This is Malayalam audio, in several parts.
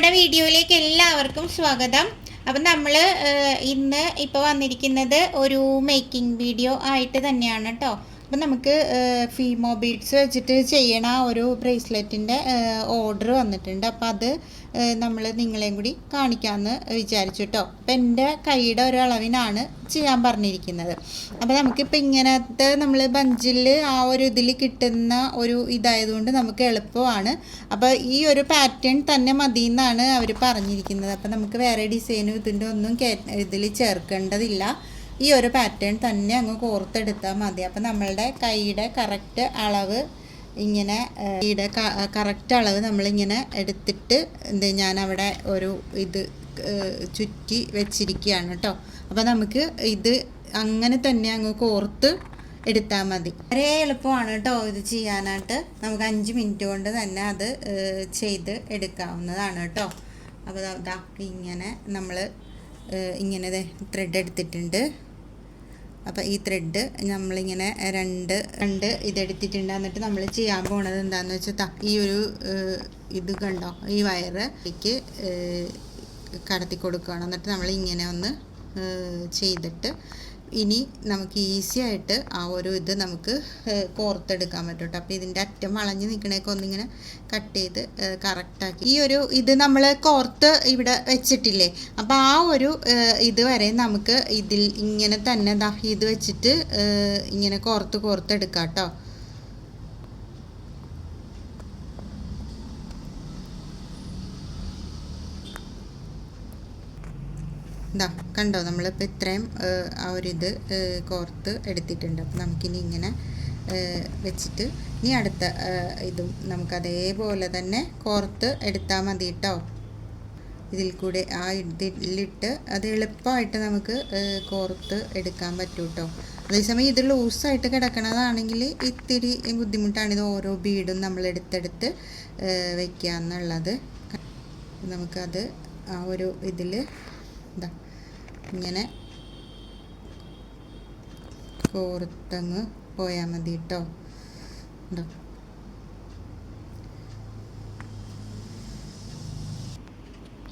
നമ്മുടെ വീഡിയോയിലേക്ക് എല്ലാവർക്കും സ്വാഗതം. അപ്പം നമ്മൾ ഇന്ന് ഇപ്പോൾ വന്നിരിക്കുന്നത് ഒരു മേക്കിംഗ് വീഡിയോ ആയിട്ട് തന്നെയാണ് കേട്ടോ അപ്പം നമുക്ക് ഫീമോ ബീഡ്സ് വെച്ചിട്ട് ചെയ്യണ ഒരു ബ്രേസ്ലെറ്റിന്റെ ഓർഡർ വന്നിട്ടുണ്ട്. അപ്പം അത് നമ്മൾ നിങ്ങളെയും കൂടി കാണിക്കാമെന്ന് വിചാരിച്ചു കേട്ടോ അപ്പം എന്റെ കൈയുടെ ഒരു അളവിനാണ് ചെയ്യാൻ പറഞ്ഞിരിക്കുന്നത്. അപ്പോൾ നമുക്കിപ്പോൾ ഇങ്ങനത്തെ നമ്മൾ ബഞ്ചിൽ ആ ഒരു ഇതിൽ കിട്ടുന്ന ഒരു ഇതായതുകൊണ്ട് നമുക്ക് എളുപ്പമാണ്. അപ്പോൾ ഈ ഒരു പാറ്റേൺ തന്നെ മതി എന്നാണ് അവർ പറഞ്ഞിരിക്കുന്നത്. അപ്പോൾ നമുക്ക് വേറെ ഡിസൈനും ഇതിന്റെ ഒന്നും ഇതിൽ ചേർക്കേണ്ടതില്ല. ഈ ഒരു പാറ്റേൺ തന്നെ അങ്ങ് കോർത്തെടുത്താൽ മതി. അപ്പം നമ്മളുടെ കൈയുടെ കറക്റ്റ് അളവ് ഇങ്ങനെ കൈയുടെ കറക്റ്റ് അളവ് നമ്മളിങ്ങനെ എടുത്തിട്ട് എന്ത് ഞാൻ അവിടെ ഒരു ഇത് ചുറ്റി വെച്ചിരിക്കുകയാണ് കേട്ടോ അപ്പോൾ നമുക്ക് ഇത് അങ്ങനെ തന്നെ അങ്ങ് കോർത്ത് എടുത്താൽ മതി. വളരെ എളുപ്പമാണ് കേട്ടോ ഇത് ചെയ്യാനായിട്ട്. നമുക്ക് അഞ്ച് മിനിറ്റ് കൊണ്ട് തന്നെ അത് ചെയ്ത് എടുക്കാവുന്നതാണ് കേട്ടോ അപ്പോൾ ഇങ്ങനെ നമ്മൾ ഇങ്ങനെ ത്രെഡ് എടുത്തിട്ടുണ്ട്. അപ്പോൾ ഈ ത്രെഡ് നമ്മളിങ്ങനെ രണ്ട് രണ്ട് ഇതെടുത്തിട്ടുണ്ട്. എന്നിട്ട് നമ്മൾ ചെയ്യാൻ പോണത് എന്താണെന്ന് വെച്ചാൽ ഈ ഒരു ഇത് കണ്ടോ? ഈ വയറിലേക്ക് കടത്തി കൊടുക്കുകയാണ് എന്നിട്ട് നമ്മൾ ഇങ്ങനെ ഒന്ന് ചെയ്തിട്ട് ഇനി നമുക്ക് ഈസി ആയിട്ട് ആ ഒരു ഇത് നമുക്ക് കോർത്തെടുക്കാൻ പറ്റും കേട്ടോ അപ്പോൾ ഇതിന്റെ അറ്റം വളഞ്ഞ് നിൽക്കണേക്ക് ഒന്നിങ്ങനെ കട്ട് ചെയ്ത് കറക്റ്റാക്കി ഈ ഒരു ഇത് നമ്മൾ കോർത്ത് ഇവിടെ വെച്ചിട്ടില്ലേ? അപ്പോൾ ആ ഒരു ഇത് വരെ നമുക്ക് ഇതിൽ ഇങ്ങനെ തന്നെ ഇത് വെച്ചിട്ട് ഇങ്ങനെ കോർത്ത് കോർത്തെടുക്കാം കേട്ടോ ഇതാ കണ്ടോ നമ്മളിപ്പോൾ ഇത്രയും ആ ഒരു ഇത് കോർത്ത് എടുത്തിട്ടുണ്ട്. അപ്പോൾ നമുക്കിനി ഇങ്ങനെ വെച്ചിട്ട് ഇനി അടുത്ത ഇതും നമുക്ക് അതേപോലെ തന്നെ കോർത്ത് എടുത്താൽ മതി കേട്ടോ ഇതിൽ കൂടെ ആ ഇതിലിട്ട് അത് എളുപ്പമായിട്ട് നമുക്ക് കോർത്ത് എടുക്കാൻ പറ്റും കേട്ടോ അതേസമയം ഇത് ലൂസായിട്ട് കിടക്കണതാണെങ്കിൽ ഇത്തിരി ബുദ്ധിമുട്ടാണ് ഇത് ഓരോ ബീഡും നമ്മൾ എടുത്തെടുത്ത് വയ്ക്കുക എന്നുള്ളത് നമുക്കത് ആ ഒരു ഇതിൽ എന്താ ഇങ്ങനെ കോർത്തങ്ങ് പോയാൽ മതി കേട്ടോ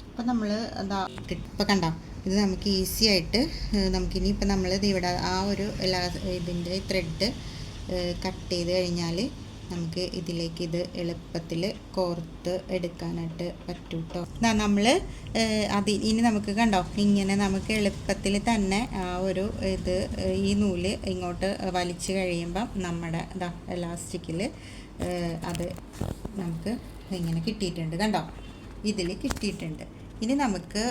അപ്പം നമ്മൾ അതാ ഇപ്പം കണ്ടോ? ഇത് നമുക്ക് ഈസി ആയിട്ട് നമുക്കിനി ഇപ്പം നമ്മൾ ഇവിടെ ആ ഒരു എല്ലാ ഇതിന്റെ ത്രെഡ് കട്ട് ചെയ്ത് കഴിഞ്ഞാൽ നമുക്ക് ഇതിലേക്ക് ഇത് എളുപ്പത്തിൽ കോർത്ത് എടുക്കാനായിട്ട് പറ്റും കേട്ടോ ഇതാ നമ്മൾ അത് ഇനി നമുക്ക് കണ്ടോ ഇങ്ങനെ നമുക്ക് എളുപ്പത്തിൽ തന്നെ ആ ഒരു ഇത് ഈ നൂൽ ഇങ്ങോട്ട് വലിച്ചു കഴിയുമ്പം നമ്മുടെ ഇതാ എലാസ്റ്റിക്കിൽ അത് നമുക്ക് ഇങ്ങനെ കിട്ടിയിട്ടുണ്ട് കണ്ടോ? ഇതിൽ കിട്ടിയിട്ടുണ്ട്. ഇനി നമുക്ക്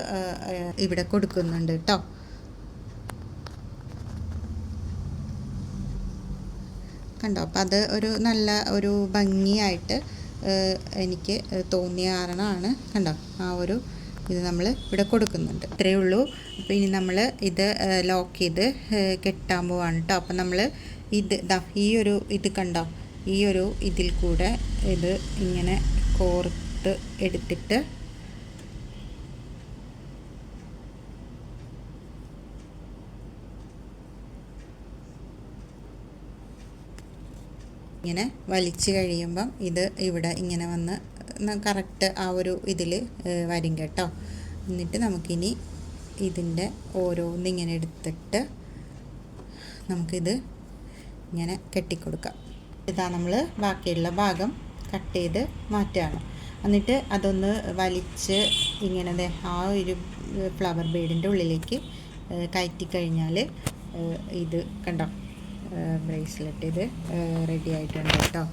ഇവിടെ കൊടുക്കുന്നുണ്ട് കേട്ടോ കണ്ടോ? അപ്പം അത് ഒരു നല്ല ഒരു ഭംഗിയായിട്ട് എനിക്ക് തോന്നിയ കാരണമാണ് കണ്ടോ? ആ ഒരു ഇത് നമ്മൾ ഇവിടെ കൊടുക്കുന്നുണ്ട്. ഇത്രയേ ഉള്ളൂ. അപ്പോൾ ഇനി നമ്മൾ ഇത് ലോക്ക് ചെയ്ത് കെട്ടാൻ പോവാണ് കേട്ടോ അപ്പം നമ്മൾ ഇത് ഇതാ ഈ ഒരു ഇത് കണ്ടോ? ഈ ഒരു ഇതിൽ കൂടെ ഇത് ഇങ്ങനെ കോർത്ത് എടുത്തിട്ട് ഇങ്ങനെ വലിച്ചു കഴിയുമ്പം ഇത് ഇവിടെ ഇങ്ങനെ വന്ന് കറക്റ്റ് ആ ഒരു ഇതിൽ വരും കേട്ടോ. എന്നിട്ട് നമുക്കിനി ഇതിന്റെ ഓരോന്നിങ്ങനെ എടുത്തിട്ട് നമുക്കിത് ഇങ്ങനെ കെട്ടിക്കൊടുക്കാം. ഇതാ നമ്മൾ ബാക്കിയുള്ള ഭാഗം കട്ട് ചെയ്ത് മാറ്റുകയാണ്. എന്നിട്ട് അതൊന്ന് വലിച്ച് ഇങ്ങനെ ആ ഒരു ഫ്ലവർ ബേഡിന്റെ ഉള്ളിലേക്ക് കയറ്റി കഴിഞ്ഞാൽ ഇത് കണ്ടോ? ബ്രേസ്ലെറ്റ് ഇത് റെഡി ആയിട്ടുണ്ട് കേട്ടോ.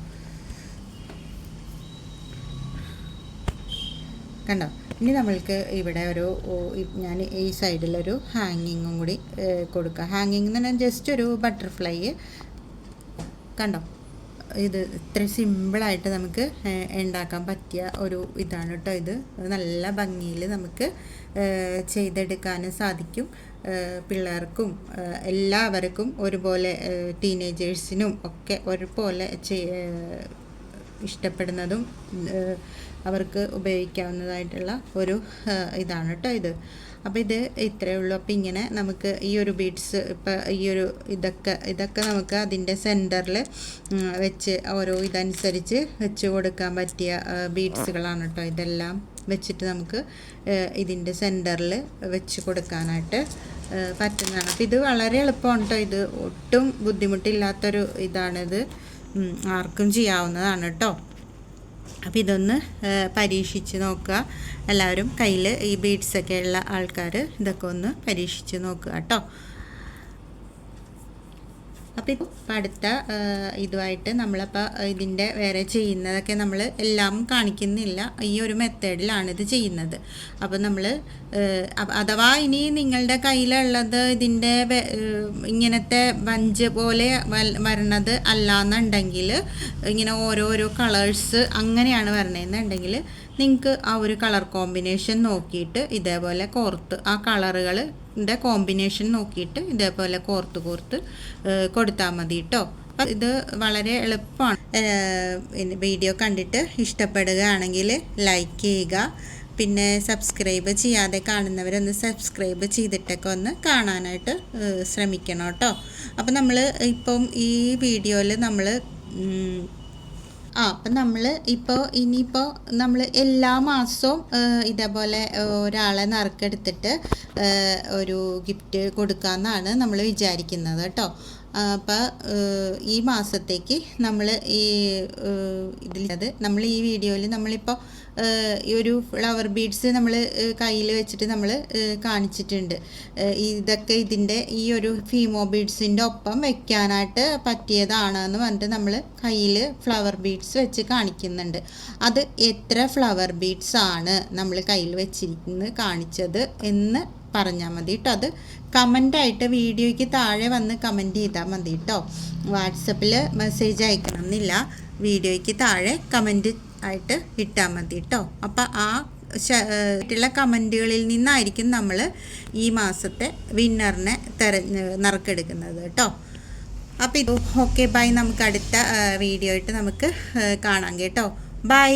കണ്ടോ? ഇനി നമ്മൾക്ക് ഇവിടെ ഒരു ഞാൻ ഈ സൈഡിലൊരു ഹാങ്ങിങ്ങും കൂടി കൊടുക്കാം. ഹാങ്ങിങ് എന്ന് പറഞ്ഞാൽ ജസ്റ്റ് ഒരു ബട്ടർഫ്ലൈ കണ്ടോ? ഇത് ഇത്ര സിമ്പിളായിട്ട് നമുക്ക് ഉണ്ടാക്കാൻ പറ്റിയ ഒരു ഇതാണ് കേട്ടോ ഇത്. നല്ല ഭംഗിയിൽ നമുക്ക് ചെയ്തെടുക്കാനും സാധിക്കും. പിള്ളേർക്കും എല്ലാവർക്കും ഒരുപോലെ ടീനേജേഴ്സിനും ഒക്കെ ഒരുപോലെ ഇഷ്ടപ്പെടുന്നതും അവർക്ക് ഉപയോഗിക്കാവുന്നതായിട്ടുള്ള ഒരു ഇതാണ് കേട്ടോ ഇത്. അപ്പോൾ ഇത് ഇത്രയേ ഉള്ളൂ. അപ്പോൾ ഇങ്ങനെ നമുക്ക് ഈ ഒരു ബീഡ്സ് ഇപ്പോൾ ഈ ഒരു ഇതൊക്കെ ഇതൊക്കെ നമുക്ക് അതിന്റെ സെന്ററിൽ വെച്ച് ഓരോ ഇതനുസരിച്ച് വെച്ച് കൊടുക്കാൻ പറ്റിയ ബീഡ്സുകളാണ് കേട്ടോ ഇതെല്ലാം വെച്ചിട്ട് നമുക്ക് ഇതിന്റെ സെന്ററിൽ വെച്ച് കൊടുക്കാനായിട്ട് പറ്റുന്നതാണ്. അപ്പോൾ ഇത് വളരെ എളുപ്പമാണ് കേട്ടോ ഇത് ഒട്ടും ബുദ്ധിമുട്ടില്ലാത്തൊരു ഇതാണിത്. ആർക്കും ചെയ്യാവുന്നതാണ് കേട്ടോ അപ്പോൾ ഇതൊന്ന് പരീക്ഷിച്ച് നോക്കുക. എല്ലാവരും കയ്യിൽ ഈ ബീഡ്സൊക്കെ ഉള്ള ആൾക്കാർ ഇതൊക്കെ ഒന്ന് പരീക്ഷിച്ച് നോക്കുക കേട്ടോ. അപ്പോൾ ഇപ്പം അടുത്ത ഇതുമായിട്ട് നമ്മളപ്പോൾ ഇതിന്റെ വേറെ ചെയ്യുന്നതൊക്കെ നമ്മൾ എല്ലാം കാണിക്കുന്നില്ല. ഈ ഒരു മെത്തേഡിലാണ് ഇത് ചെയ്യുന്നത്. അപ്പോൾ നമ്മൾ അഥവാ ഇനി നിങ്ങളുടെ കയ്യിലുള്ളത് ഇതിന്റെ ഇങ്ങനത്തെ വഞ്ച് പോലെ വരണത് അല്ലാന്നുണ്ടെങ്കിൽ ഇങ്ങനെ ഓരോരോ കളേഴ്സ് അങ്ങനെയാണ് വരണതെന്നുണ്ടെങ്കിൽ നിങ്ങൾക്ക് ആ ഒരു കളർ കോമ്പിനേഷൻ നോക്കിയിട്ട് ഇതേപോലെ കോർത്ത് ആ കളറുകളുടെ കോമ്പിനേഷൻ നോക്കിയിട്ട് ഇതേപോലെ കോർത്ത് കോർത്ത് കൊടുത്താൽ മതി കേട്ടോ അപ്പം ഇത് വളരെ എളുപ്പമാണ് വീഡിയോ കണ്ടിട്ട് ഇഷ്ടപ്പെടുകയാണെങ്കിൽ ലൈക്ക് ചെയ്യുക. പിന്നെ സബ്സ്ക്രൈബ് ചെയ്യാതെ കാണുന്നവരൊന്ന് സബ്സ്ക്രൈബ് ചെയ്തിട്ടൊക്കെ ഒന്ന് കാണാനായിട്ട് ശ്രമിക്കണം കേട്ടോ അപ്പം നമ്മൾ ഇപ്പം ഈ വീഡിയോയിൽ നമ്മൾ ആ അപ്പം നമ്മൾ ഇപ്പോൾ ഇനിയിപ്പോൾ നമ്മൾ എല്ലാ മാസവും ഇതേപോലെ ഒരാളെ നറുക്കെടുത്തിട്ട് ഒരു ഗിഫ്റ്റ് കൊടുക്കാമെന്നാണ് നമ്മൾ വിചാരിക്കുന്നത് കേട്ടോ. അപ്പോൾ ഈ മാസത്തേക്ക് നമ്മൾ ഈ ഇതിലത് നമ്മൾ ഈ വീഡിയോയിൽ നമ്മളിപ്പോൾ ഈ ഒരു ഫ്ലവർ ബീഡ്സ് നമ്മൾ കയ്യിൽ വെച്ചിട്ട് നമ്മൾ കാണിച്ചിട്ടുണ്ട്. ഇതൊക്കെ ഇതിന്റെ ഈ ഒരു ഫീമോ ബീഡ്സിന്റെ ഒപ്പം വെക്കാനായിട്ട് പറ്റിയതാണ് എന്ന് പറഞ്ഞിട്ട് നമ്മൾ കയ്യിൽ ഫ്ലവർ ബീഡ്സ് വെച്ച് കാണിക്കുന്നുണ്ട്. അത് എത്ര ഫ്ലവർ ബീഡ്സ് ആണ് നമ്മൾ കയ്യിൽ വെച്ചിരിക്കുന്നത് കാണിച്ചത് എന്ന് പറഞ്ഞാൽ മതി കേട്ടോ. അത് കമന്റായിട്ട് വീഡിയോയ്ക്ക് താഴെ വന്ന് കമന്റ് ചെയ്താൽ മതി കേട്ടോ. വാട്സപ്പിൽ മെസ്സേജ് അയക്കണം എന്നില്ല വീഡിയോയ്ക്ക് താഴെ കമന്റ് ആയിട്ട് ഇട്ടാൽ മതി കേട്ടോ അപ്പം ആ ുള്ള കമന്റുകളിൽ നിന്നായിരിക്കും നമ്മൾ ഈ മാസത്തെ വിന്നറിനെ തെരഞ്ഞ് നറുക്കെടുക്കുന്നത് കേട്ടോ അപ്പോൾ ഇത് ഓക്കെ ബൈ. നമുക്ക് അടുത്ത വീഡിയോ ആയിട്ട് നമുക്ക് കാണാം കേട്ടോ. ബൈ.